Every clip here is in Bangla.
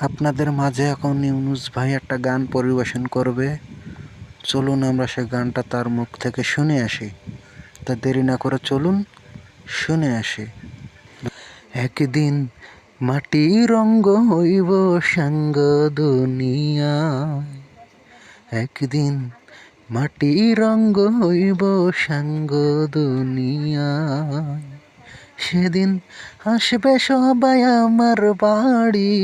আপনাদের মাঝে এখন ইউনুস ভাই একটা গান পরিবেশন করবে। চলুন আমরা সে গানটা তার মুখ থেকে শুনে আসি। তা দেরি না করে চলুন শুনে আসি। একদিন মাটি রঙ্গ হইব সাঙ্গ দুনিয়ায় একদিন মাটি রঙ্গ হইব সাঙ্গ দুনিয়ায় সেদিন আসবে সবাই আমার বাড়ি।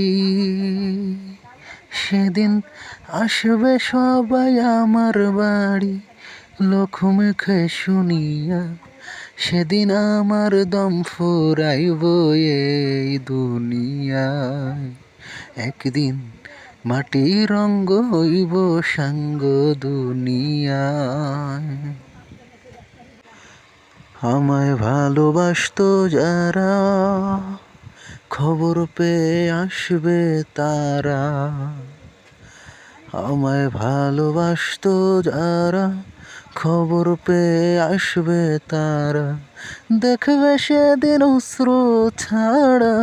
সেদিন আসবে সবাই আমার বাড়ি। লোক মুখে শুনিয়া সেদিন আমার দম ফুরাইব এই দুনিয়ায়। একদিন মাটি রঙ্গ হইব সাঙ্গ দুনিয়ায়। আমায় ভালোবাসতো যারা, খবর পেয়ে আসবে তারা। আমায় ভালোবাসতো যারা, খবর পেয়ে আসবে তারা। দেখবে সেদিন অশ্রু ছাড়া।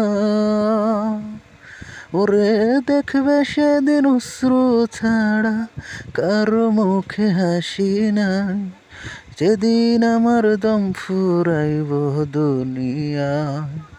ওরে, দেখবে সেদিন অশ্রু ছাড়া, কারও মুখে হাসি নাই। যেদিন আমার দম ফুরাইব দুনিয়ায়